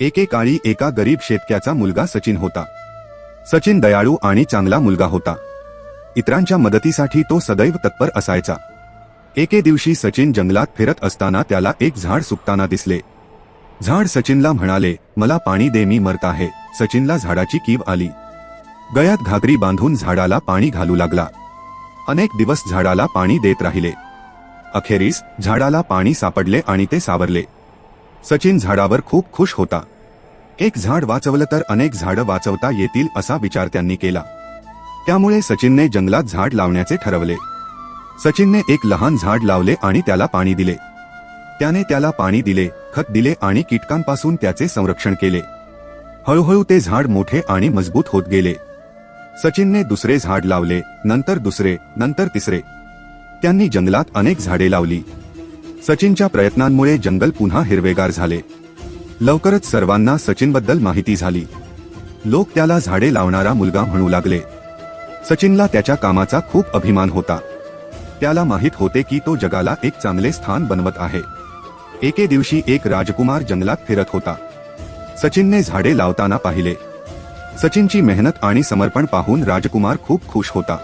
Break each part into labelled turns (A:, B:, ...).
A: एकेकाळी एका गरीब शेतक्याचा मुलगा सचिन होता. सचिन दयाळू आणि चांगला मुलगा होता. इतरांच्या मदतीसाठी तो सदैव तत्पर असायचा. एके दिवशी सचिन जंगलात फिरत असताना त्याला एक झाड सुकताना दिसले. झाड सचिनला म्हणाले मला पाणी दे मी मरत आहे. सचिनला झाडाची कीव आली. गळ्यात घागरी बांधून झाडाला पाणी घालू लागला. अनेक दिवस झाडाला पाणी देत राहिले. अखेरीस झाडाला पाणी सापडले आणि ते सावरले. सचिन झाडावर खूप खुश होता. एक झाड वाचवलं तर अनेक झाडं वाचवता येतील असा विचार त्यांनी केला. त्यामुळे सचिनने जंगलात झाड लावण्याचे ठरवले. सचिनने एक लहान झाड लावले आणि त्याला पाणी दिले. त्याने त्याला पाणी दिले खत दिले आणि कीटकांपासून त्याचे संरक्षण केले. हळूहळू ते झाड मोठे आणि मजबूत होत गेले. सचिनने दुसरे झाड लावले नंतर दुसरे नंतर तिसरे. त्यांनी जंगलात अनेक झाडे लावली. सचिनच्या प्रयत्नांमुळे जंगल पुन्हा हिरवेगार झाले. लवकरच सर्वांना सचिनबद्दल माहिती झाली. लोक त्याला झाडे लावणारा मुलगा म्हणू लागले. सचिनला त्याच्या कामाचा खूप अभिमान होता. त्याला माहीत होते की तो जगाला एक चांगले स्थान बनवत आहे. एके दिवशी एक राजकुमार जंगलात फिरत होता. सचिनने झाडे लावताना पाहिले. सचिनची मेहनत आणि समर्पण पाहून राजकुमार खूप खुश होता.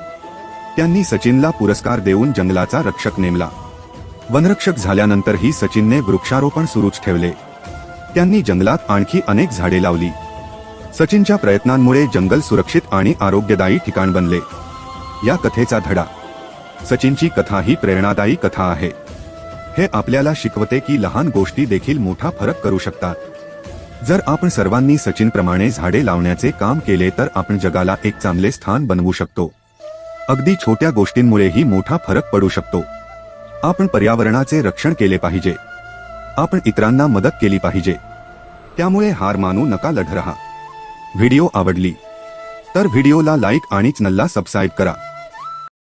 A: त्यांनी सचिनला पुरस्कार देऊन जंगलाचा रक्षक नेमला. वनरक्षक झाल्यानंतरही सचिनने वृक्षारोपण सुरूच ठेवले. त्यांनी जंगलात आणखी अनेक झाडे लावली. सचिनच्या प्रयत्नांमुळे जंगल सुरक्षित आणि आरोग्यदायी ठिकाण बनले. या कथेचा धडा. सचिनची कथा ही प्रेरणादायी कथा आहे. हे आपल्याला शिकवते की लहान गोष्टी देखील मोठा फरक करू शकतात. जर आपण सर्वांनी सचिनप्रमाणे झाडे लावण्याचे काम केले तर आपण जगाला एक चांगले स्थान बनवू शकतो. अगदी छोट्या गोष्टींमुळेही मोठा फरक पडू शकतो. आपण पर्यावरणाचे रक्षण केले पाहिजे. आपण इतरांना मदत केली पाहिजे. त्यामुळे हार मानू नका लढ रहा. व्हिडिओ आवडली तर व्हिडिओला लाईक आणि चॅनलला सबस्क्राईब करा.